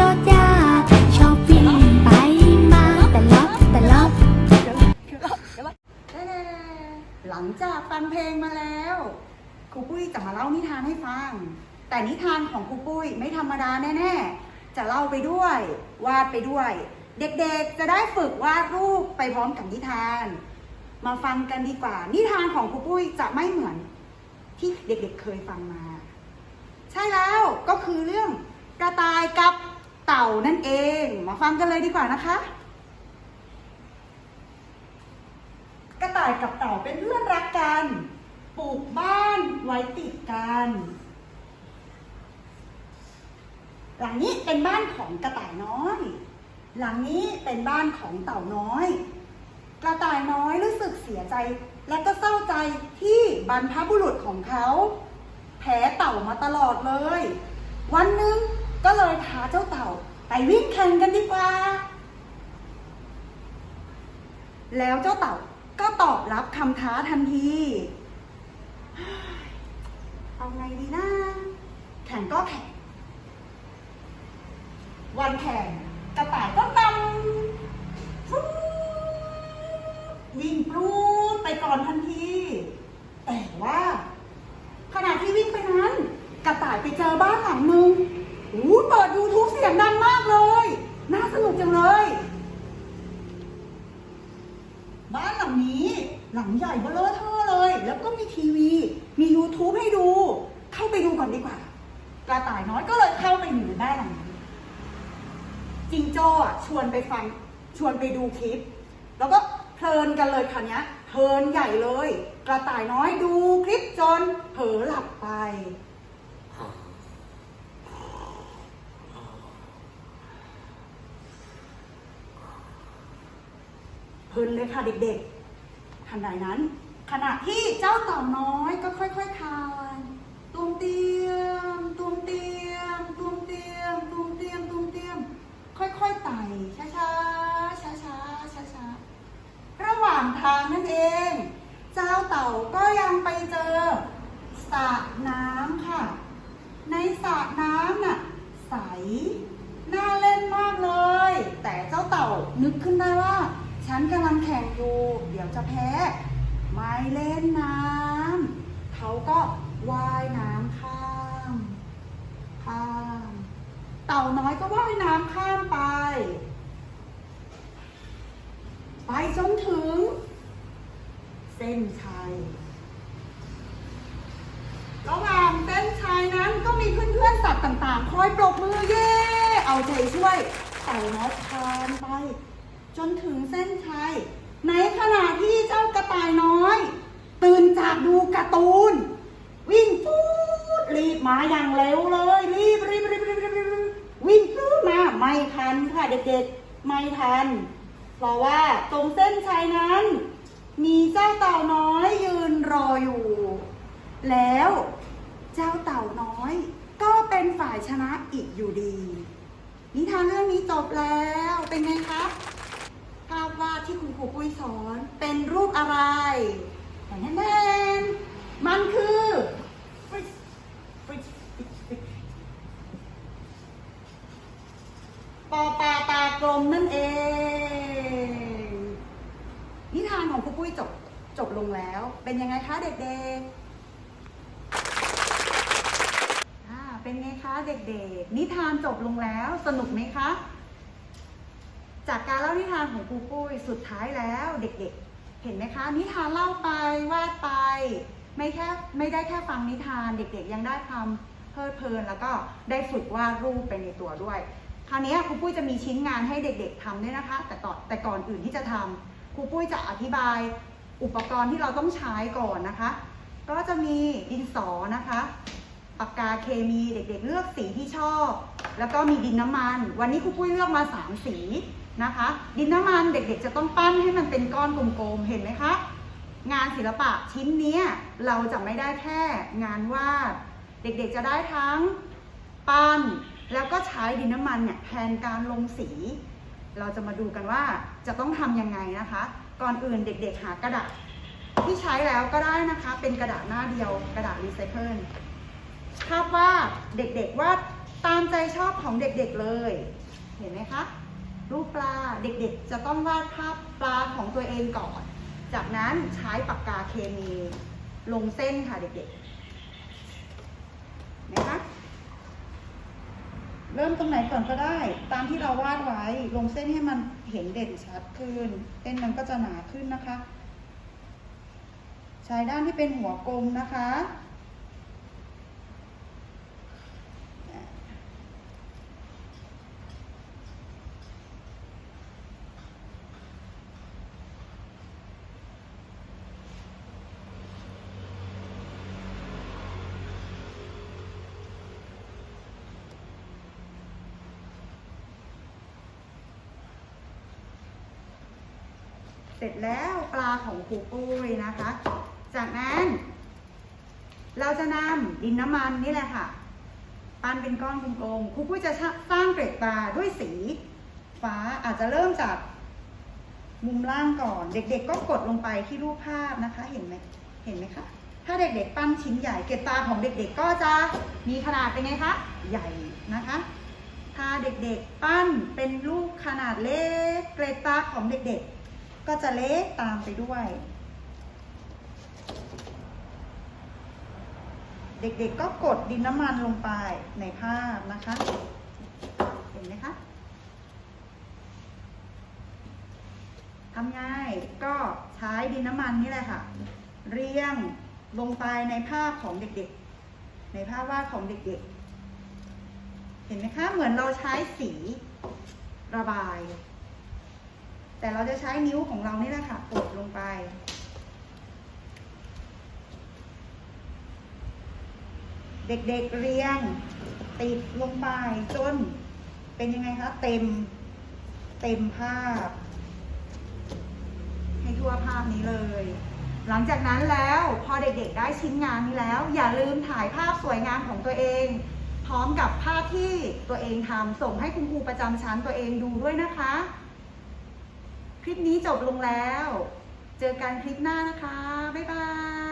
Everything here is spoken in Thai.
โยดยาชอบวิ่งไปมาแต่ลบแต่ลบหลังจากฟังเพลงมาแล้ว ครูปุ้ยจะมาเล่านิทานให้ฟัง แต่นิทานของครูปุ้ยไม่ธรรมดาแน่ๆ จะเล่าไปด้วย วาดไปด้วย เด็กๆจะได้ฝึกวาดรูปไปพร้อมกับนิทาน มาฟังกันดีกว่า นิทานของครูปุ้ยจะไม่เหมือน ที่เด็กๆเคยฟังมา ใช่แล้วก็คือเรื่องกระต่ายกับ นั่นเอง มาฟังกันเลยดีกว่านะคะ กระต่ายกับเต่าเป็นเพื่อนรักกัน ปลูกบ้านไว้ติดกัน หลังนี้เป็นบ้านของกระต่ายน้อย หลังนี้เป็นบ้านของเต่าน้อย กระต่ายน้อยรู้สึกเสียใจ และก็เศร้าใจที่บรรพบุรุษของเขาแพ้เต่ามาตลอดเลย วันหนึ่งก็เลยพาเจ้าเต่า ไปวิ่งแข่งกันดีกว่า แล้วเจ้าเต่าก็ตอบรับคำท้าทันที เอาไงดีนะ แข่งก็แข่ง วันแข่งกระต่ายก็นำวิ่งปลูดไปก่อนทันที แต่ว่าขณะที่วิ่งไปนั้น กระต่ายไปเจอบ้านหลังหนึ่ง อู้เปิด YouTube เสียงดังมากเลย น่าสนุกจังเลย บ้านหลังนี้ หลังใหญ่เบลอเทอะเลย แล้วก็มีทีวี มี YouTube ให้ดู เข้าไปดูก่อนดีกว่า กระต่ายน้อยก็เลยเข้าไปอยู่ในบ้านหลังนี้ จิงโจ้อะชวนไปฟัง ชวนไปดูคลิป แล้วก็เพลินกันเลยคันนี้ยเพลินใหญ่เลย กระต่ายน้อยดูคลิปจนเผลอหลับไป ลินเลยค่ะเด็กๆทันใดนั้น ขณะที่เจ้าเต่าน้อยก็ค่อยๆคลานตุ้มเตียมตุ้มเตียมตุ้มเตียมตุ้มเตียมตุ้มเตียม ค่อยๆไต่ช้าๆช้าๆช้าๆระหว่างทางนั่นเอง เจ้าเต่าก็ยังไปเจอสระน้ำค่ะ ในสระน้ำน่ะใสน่าเล่นมากเลย แต่เจ้าเต่านึกขึ้นได้ว่า ฉันกำลังแข่งอยู่ เดี๋ยวจะแพ้ ไม่เล่นน้ำ เขาก็ว่ายน้ำข้าม ข้าม เต่าน้อยก็ว่ายน้ำข้ามไป ไปจนถึง เส้นชัยระหว่างเส้นชัยนั้นก็มีเพื่อนๆสัตว์ต่างๆ คอยปรบมือเย่ เอาใจช่วยเต่าน้อยคานไป จนถึงเส้นชัยในขณะที่เจ้ากระต่ายน้อย ตื่นจากดูการ์ตูน วิ่งปู๊ดรีบมาอย่างเร็วเลย รีบรีบรีบรีบรีบรบรบวิ่งปู๊ดมาไม่ทันค่ะเด็กๆไม่ทัน เพราะว่าตรงเส้นชัยนั้น มีเจ้าเต่าน้อยยืนรออยู่ แล้วเจ้าเต่าน้อย ก็เป็นฝ่ายชนะอีกอยู่ดี นิทานเรื่องนี้จบแล้วเป็นไงคะภาพ วาดที่คุณครูปุ้ยสอน เป็นรูปอะไรแน่นนมันคือฟริชฟริชฟริชฟริชปอปลาตากลมนั่นเอง นิทานของครูปุ้ยจบจบลงแล้ว เป็นยังไงคะเด็กๆอ่าเป็นไงคะเด็กๆ นิทานจบลงแล้วสนุกไหมคะ จากการเล่านิทานของครูปุ้ยสุดท้ายแล้วเด็กๆ เห็นไหมคะ นิทานเล่าไปวาดไป ไม่แค่ไม่ได้แค่ฟังนิทานเด็กๆ ยังได้ความเพลิดเพลิน แล้วก็ได้ฝึกวาดรูปไปในตัวด้วย คราวนี้ครูปุ้ยจะมีชิ้นงานให้เด็กๆทำด้วยนะคะ แต่ต่อแต่ก่อนอื่นที่จะทำครูปุ้ยจะอธิบายอุปกรณ์ที่เราต้องใช้ก่อนนะคะ ก็จะมีดินสอนะคะปากกาเคมีเด็กๆเลือกสีที่ชอบ แล้วก็มีดินน้ำมัน วันนี้ครูปุ้ยเลือกมา 3 สี นะคะ ดินน้ำมันเด็กๆ จะต้องปั้นให้มันเป็นก้อนกลมๆ เห็นไหมคะ งานศิลปะชิ้นนี้เราจะไม่ได้แค่งานวาด เด็กๆ จะได้ทั้งปั้น แล้วก็ใช้ดินน้ำมันเนี่ยแทนการลงสี เราจะมาดูกันว่าจะต้องทำยังไงนะคะ ก่อนอื่นเด็กๆ หากระดาษที่ใช้แล้วก็ได้นะคะ เป็นกระดาษหน้าเดียวกระดาษรีไซเคิลภาพวาดเด็กๆวาดตามใจชอบของเด็กๆเลย เห็นไหมคะ รูปปลาเด็กๆ จะต้องวาดภาพปลาของตัวเองก่อน จากนั้นใช้ปากกาเคมีลงเส้นค่ะเด็กๆนะคะเริ่มตรงไหนก่อนก็ได้ ตามที่เราวาดไว้ ลงเส้นให้มันเห็นเด่นชัดขึ้น เส้นมันก็จะหนาขึ้นนะคะ ใช้ด้านที่เป็นหัวกลมนะคะ เสร็จแล้วปลาของครูปุ้ยนะคะ จากนั้น เราจะนำดินน้ำมันนี่แหละค่ะ ปั้นเป็นก้อนกลมๆครูปุ้ยจะสร้างเกล็ดปลาด้วยสีฟ้าอาจจะเริ่มจากมุมล่างก่อน เด็กๆ ก็กดลงไปที่รูปภาพนะคะ เห็นไหมเห็นไหมคะ ถ้าเด็กๆ ปั้นชิ้นใหญ่ เกล็ดตาของเด็กๆ ก็จะมีขนาดเป็นไงคะ ใหญ่นะคะ ถ้าเด็กๆ ปั้นเป็นลูกขนาดเล็ก เกล็ดตาของเด็กๆ ก็จะเล็กตามไปด้วย เด็กๆก็กดดินน้ำมันลงไปในภาพนะคะ เห็นไหมคะทำง่ายก็ใช้ดินน้ำมันนี่แหละค่ะ เรียงลงไปในภาพของเด็กๆ ในภาพวาดของเด็กๆ เห็นไหมคะ เหมือนเราใช้สีระบาย แต่เราจะใช้นิ้วของเรานี่แหละค่ะกดลงไป เด็กๆเรียง ติดลงไปจน เป็นยังไงคะ เต็ม เต็มภาพ ให้ทั่วภาพนี้เลย หลังจากนั้นแล้วพอเด็กๆได้ชิ้นงานนี้แล้ว อย่าลืมถ่ายภาพสวยงามของตัวเองพร้อมกับภาพที่ตัวเองทำส่งให้คุณครูประจำชั้นตัวเองดูด้วยนะคะ คลิปนี้จบลงแล้ว เจอกันคลิปหน้านะคะ บ๊ายบาย